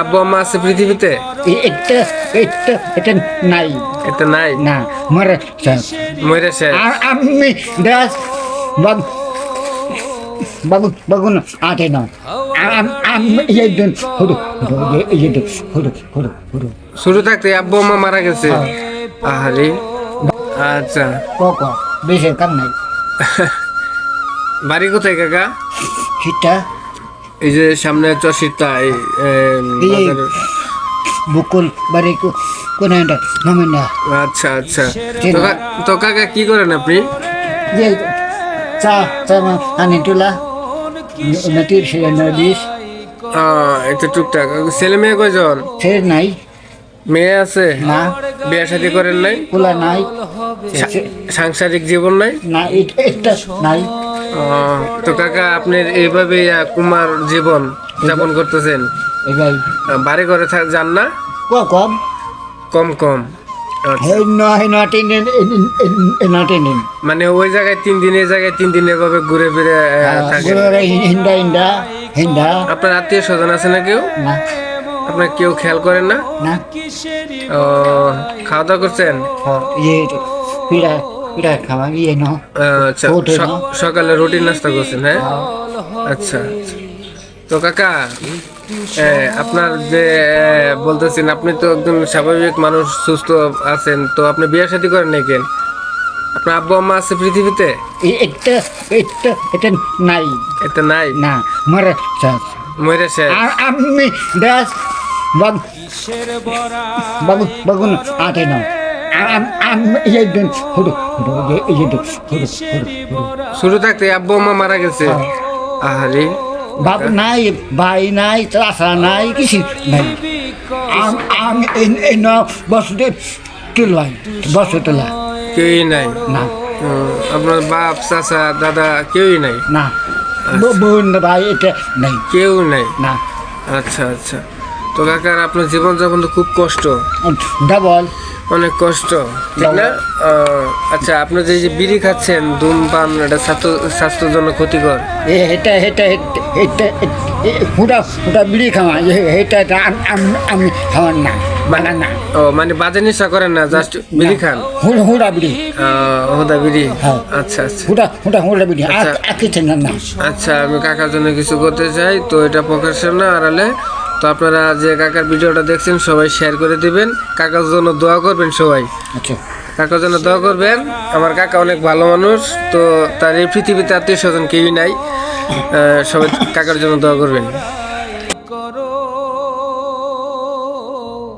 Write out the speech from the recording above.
আব্বু আম্মা আছে পৃথিবীতে? এটা এটা এটা নাই। এটা নাই? না মরে মরে শেষ আর আমি দাস বাবু বাবু বাবু না আটে না শুরু থাকতে আব্বু আম্মা মারা গেছে। আহারে। আচ্ছা। কক বেশি কাম নাই। বাড়ি কোথায় কাকা? সেটা এই যে সামনে চশিরটা এই বুকুল বাড়ি কোন নামে না। আচ্ছা আচ্ছা। তো কাকা কি করেন আপনি? যে চা চা আনি তুলা। নদীর সে নদীর আহ, একটু টুকটাক। ছেলে মেয়ে কয়জন? সে নাই। মেয়ে আছে? না। বিয়ে শাদী করেন নাই? পোলা নাই। সাংসারিক জীবন নাই? না এটা নাই। তো কাকা আপনার এইভাবে কুমার জীবন যাপন করতেছেন? বাড়ি ঘরে থাক- যান না? কম কম। কম মানে ওই জায়গায় তিন দিন এই জায়গায় তিন দিন এভাবে ঘুরে ফিরে হিন্দা আপনার আত্মীয় স্বজন আছে না কেউ? আপনার কেউ খেয়াল করেন না? না। ও খাওয়া দাওয়া করছেন? খাওয়া ইয়ে ন আচ্ছা? সকালে রুটি নাস্তা করছেন হ্যাঁ? আচ্ছা আচ্ছা। তো কাকা আপনার যে বলতেছেন আপনি তো একজন স্বাভাবিক মানুষ সুস্থ আছেন তো আপনি বিয়ে শাদী করেন নাই কেন? আপনার আব্বু আম্মা আছে পৃথিবীতে? এটা এটা এটা নাই। এটা নাই? না মরে মরে শেষ আর আমি দাস বাবু বাবু আটে না আম- আমি শুরু থাকতে আব্বু আম্মা মারা গেছে। আহারে। বাপ নাই ভাই নাই চাষা নাই কিছু নাই আম- আমি এই- ন বসতে তুলাই বসে তোলা কেউই নাই। না। আপনার বাপ চাচা দাদা কেউই নাই? না। ব- বোন ভাই এটা নাই। কেউ নাই? না। আচ্ছা আচ্ছা। তো কাকার আপনার জীবন যাপন তো খুব কষ্ট। ডাবল। অনেক কষ্ট ঠিক না? আচ্ছা আপনি যে যে বিড়ি খাচ্ছেন ধূমপান এটা স্বাস্থ্য স্বাস্থ্যের জন্য ক্ষতিকর এটা এটা এটা হুটা হুটা বিড়ি খাওয়া এটা আম- খাওয়ার না ও মানে বাজে নেশা করেন না জাস্ট বিড়ি খান? হুড়া হুড়া বিড়ি। হোদা বিড়ি? হ্যাঁ। আচ্ছা আচ্ছা। হুড়া বিড়ি আচ্ছা। আর কিছু না না। আচ্ছা আমি কাকার জন্য কিছু করতে চাই তো এটা প্রকাশের না আড়ালে তো আপনারা যে কাকার ভিডিওটা দেখছেন সবাই শেয়ার করে দিবেন। কাকার জন্য দোয়া করবেন সবাই। আচ্ছা। কাকার জন্য দোয়া করবেন। আমার কাকা অনেক ভালো মানুষ তো তার এই পৃথিবীতে আত্মীয় স্বজন কেউই নাই। সবাই কাকার জন্য দোয়া করবেন।